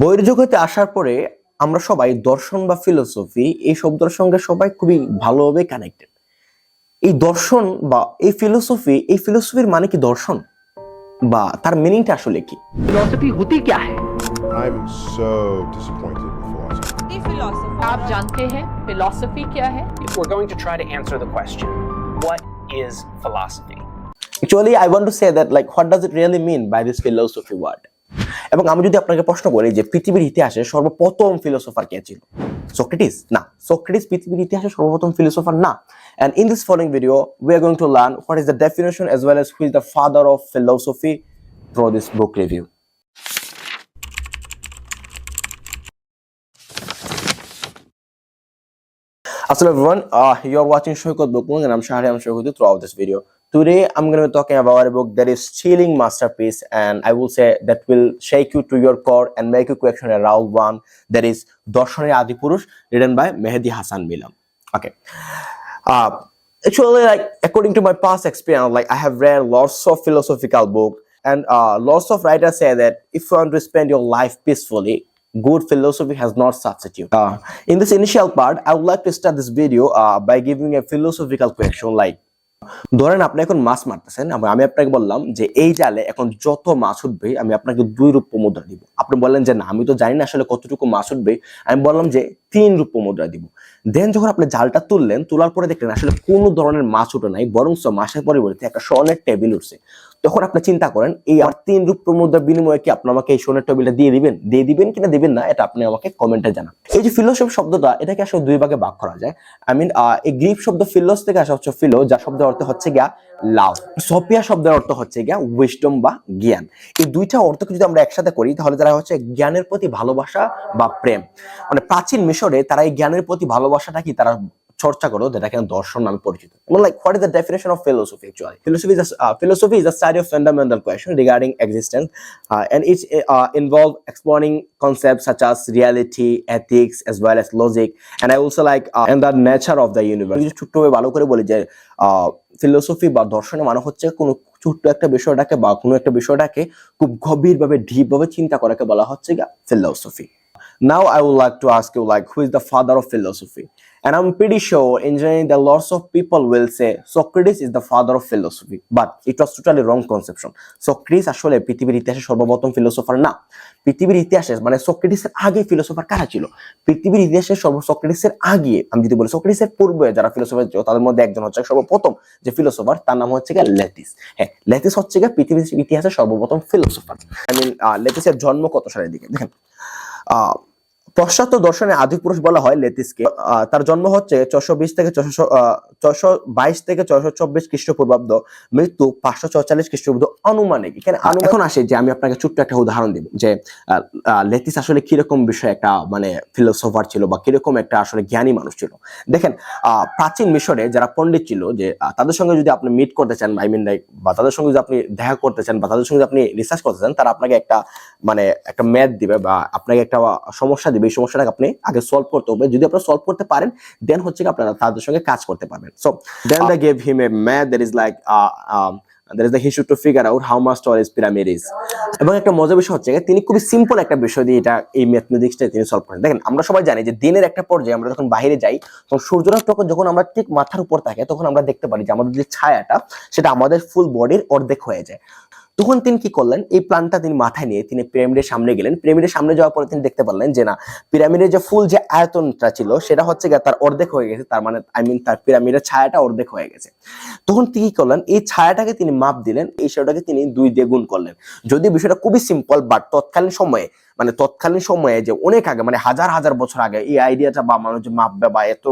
বইয়ের জগতে আসার পরে আমরা সবাই দর্শন বা ফিলোসফি এই শব্দের সঙ্গে সবাই খুবই ভালোভাবে কানেক্টেড এই দর্শন বা এই ফিলোসফি এই ফিলোসফির মানে কি দর্শন বা তার মিনিংটা আসলে কি फिलोसफी होती क्या है I'm so disappointed with philosophy. The philosopher. आप जानते हैं फिलॉसफी क्या है we're going to try to answer the question what is philosophy? Actually I want to say that like what does it really mean by this philosophy word এবং আমি যদি আপনাকে প্রশ্ন করি যে পৃথিবীর ইতিহাসে সর্বপ্রথম ফিলোসফার কে ছিল সক্রেটিস না সক্রেটিস পৃথিবীর ইতিহাসে সর্বপ্রথম ফিলোসফার না and in this following video we are going to learn what is the definition as well as who is the father of philosophy through this book review Assalamu everyone, uh, you're watching Shoykot Bookmung and I'm Shahri Shoykot throughout this video. Today I'm going to be talking about a book that is chilling masterpiece and I will say that will shake you to your core and make you question around one that is Dorshone Adi Purush written by Mehdi Hassan Milam. Okay. Uh, actually like according to my past experience like I have read lots of philosophical book and uh, lots of writers say that if you want to spend your life peacefully good philosophy has not substitute. Uh, in this initial part, I would like to start this video uh, by giving a philosophical question like ধরেন আপনি এখন মাছ মারতেছেন, আমি আপনাকে বললাম যে এই জালে এখন যত মাছ উঠবে, আমি আপনাকে দুই রূপ মুদ্রা দিব। আপনি বললেন যে না, আমি তো জানি না আসলে কতটুকু মাছ উঠবে, আমি বললাম যে তিন রূপ মুদ্রা দিব। দেন যখন আপনি জালটা তুললেন, তোলার পরে দেখলেন আসলে কোনো ধরনের মাছ উঠে নাই বরং মাছের পরিবর্তে একটা স্বর্ণের টেবিল উঠছে। তখন আপনি চিন্তা করেন, এই আমার তিন রূপ মুদ্রার বিনিময়ে কি আপনি আমাকে এই সোনার টেবিলটা দিয়ে দিবেন? দিয়ে দিবেন কিনা দিবেন না, এটা আপনি আমাকে কমেন্টে জানান। এই যে ফিলোসফি শব্দটা, এটাকে আসলে দুই ভাগে ভাগ করা যায়। আই মিন এই গ্রিক শব্দ ফিলোস থেকে আসা হচ্ছে ফিলো যা শব্দের অর্থ হচ্ছে গিয়া লাভ সপিয়া শব্দের অর্থ হচ্ছে গিয়া উইস্টম বা জ্ঞান। এই দুইটা অর্থকে যদি আমরা একসাথে করি, তাহলে যারা হচ্ছে জ্ঞানের প্রতি ভালোবাসা বা প্রেম। মানে প্রাচীন মিশরে তারা এই জ্ঞানের প্রতি ভালোবাসাটা কি তারা চর্চা করো যেটা কিনা দর্শন নামে পরিচিত। Like what is the definition of philosophy actually philosophy philosophy is the study of fundamental question regarding existence uh, involve exploring concepts such as reality ethics as well as logic and i also like uh, and the nature of the universe. যদি ছোট্টভাবে ভালো করে বলি যে philosophy বা দর্শনে মানে হচ্ছে কোনো ছোট্ট একটা বিষয়টাকে বা কোনো একটা বিষয়টাকে খুব গভীরভাবে ডিপ ভাবে চিন্তা করাকে বলা হচ্ছে philosophy Now, I would like to ask you, like, who is the father of philosophy? And I'm pretty sure in general that lots of people will say, Socrates is the father of philosophy. But it was totally wrong conception. Socrates আসলে পৃথিবীর ইতিহাসে সর্বপ্রথম philosopher না পৃথিবীর ইতিহাসে মানে সক্রেটিসের আগে philosopher কারা ছিল পৃথিবীর ইতিহাসে সর্ব সক্রেটিসের আগে, আমি যদি বলি, সক্রেটিসের পূর্বে যারা ফিলোসোফার ছিল, তাদের মধ্যে একজন হচ্ছে সর্বপ্রথম যে ফিলোসোফার তার নাম হচ্ছে গিয়ে লেটিস হ্যাঁ লেটিস হচ্ছে গিয়ে পৃথিবীর ইতিহাসে সর্বপ্রথম ফিলোসোফার আই মিন লেটিসের জন্ম কত সালের দিকে দেখেন, আহ পাশ্চাত্য দর্শনে আদি পুরুষ বলা হয় লেতিসকে। তার জন্ম হচ্ছে ছশো বিশ থেকে ছশো ছশো বাইশ থেকে ছশো চব্বিশ খ্রিস্টপূর্বাব্দ। মৃত্যু পাঁচশো চৌচল্লিশ খ্রিস্টপূর্বাব্দ আনুমানিক। এখানে এখন আসে যে আমি আপনাকে ছোট্ট একটা উদাহরণ দিব যে লেতিস আসলে কীরকম বিষয় একটা মানে ফিলোসোফার ছিল বা কীরকম একটা আসলে জ্ঞানী মানুষ ছিল। দেখেন আহ, প্রাচীন মিশরে যারা পণ্ডিত ছিল যে তাদের সঙ্গে যদি আপনি মিট করতে চান আই মিন লাইক বা তাদের সঙ্গে যদি আপনি দেখা করতে চান বা তাদের সঙ্গে যদি আপনি রিসার্চ করতে চান তারা আপনাকে একটা মানে একটা ম্যাথ দিবে বা আপনাকে একটা সমস্যা দিবে এই সমস্যাটাকে আপনি আগে সলভ করতে হবে। যদি আপনি সলভ করতে পারেন দেন হচ্ছে আপনারা তাদের সঙ্গে কাজ করতে পারবেন। So then they gave him a math that is like that is the he should to figure out how much tall is pyramid is এবং একটা মজার বিষয় হচ্ছে তিনি খুবই সিম্পল একটা বিষয় দিয়ে এটা এই ম্যাথমেটিক্সটা তিনি সলভ করেন। দেখেন আমরা সবাই জানি যে দিনের একটা পর্যায়ে আমরা যখন বাইরে যাই তখন সূর্যটা তখন যখন আমরা ঠিক মাথার উপর থাকে তখন আমরা দেখতে পারি যে আমাদের যে ছায়াটা সেটা আমাদের ফুল বডির অর্ধেক হয়ে যায়। তখন তিনি কি করলেন? এই প্ল্যানটা তিনি মাথায় নিয়ে তিনি পিরামিডের সামনে গেলেন। পিরামিডের সামনে যাওয়ার পরে তিনি দেখতে পারলেন যে না, পিরামিডের যে ফুল যে আয়তনটা ছিল, সেটা হচ্ছে গিয়ে তার অর্ধেক হয়ে গেছে। তার মানে আই মিন তার পিরামিডের ছায়াটা অর্ধেক হয়ে গেছে। তখন তিনি কি করলেন? এই ছায়াটাকে তিনি মাপ দিলেন। এই সেটাকে তিনি দুই দিয়ে গুণ করলেন। যদি বিষয়টা খুবই সিম্পল বাট তৎকালীন সময়ে মানে তৎকালীন সময়ে যে অনেক আগে মানে হাজার হাজার বছর আগে এই আইডিয়াটা বা মানুষ মাপবে বা এত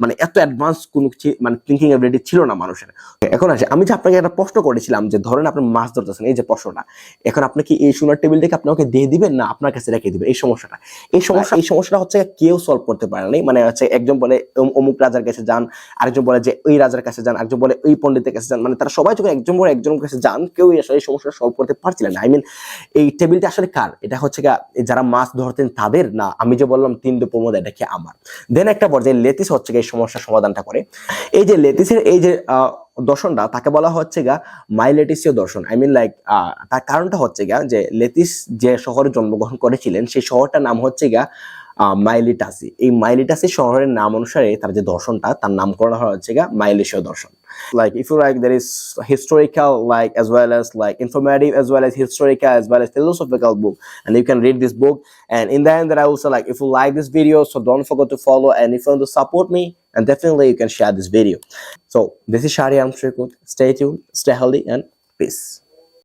মানে এত অ্যাডভান্স কোনো মানে থিঙ্কিং এবিলিটি ছিল না মানুষের। এখন আসে, আমি যে আপনাকে একটা প্রশ্ন করেছিলাম যে ধরেন আপনি মাছ ধরতেছেন, এই যে প্রশ্নটা, এখন আপনি কি এই সোনার টেবিল থেকে আপনাকে দিয়ে দিবেন না আপনার কাছে রেখে দিবেন? এই সমস্যাটা। এই সমস্যা, এই সমস্যাটা হচ্ছে কেউ সলভ করতে পারে নাই। মানে হচ্ছে একজন বলে অমুক রাজার কাছে যান, আরেকজন বলে যে ওই রাজার কাছে যান একজন বলে ওই পণ্ডিতের কাছে যান। মানে তারা সবাই যখন একজন বলে একজনের কাছে যান কেউ আসলে এই সমস্যাটা সলভ করতে পারছিলেন না। আই মিন এই টেবিলটা আসলে কার? এটা হচ্ছে যারা মাছ ধরতেন তাদের না, আমি যে বললাম তিন প্রমোদ, এটা কি আমার? দেন একটা পর্যায়ে লেতিস হচ্ছে এই সমস্যার সমাধানটা করে। এই যে লেতিসের এই যে দর্শনটা, তাকে বলা হচ্ছে গা মাইলেটিসীয় দর্শন। আই মিন লাইক তার কারণটা হচ্ছে গা যে লেতিস যে শহরে জন্মগ্রহণ করেছিলেন, সেই শহরটার নাম হচ্ছে গা মাইলিটাসি এই মাইলিটাসি শহরের নাম অনুসারে তার যে দর্শনটা তার নামকরণ করা হচ্ছে গা মাইলেশীয় দর্শন like if you like there is historical like as well as like informative as well as historical as well as philosophical book and you can read this book and in the end that i also like if you like this video so don't forget to follow and if you want to support me and definitely you can share this video so this is shari amshrekut stay tuned stay healthy and peace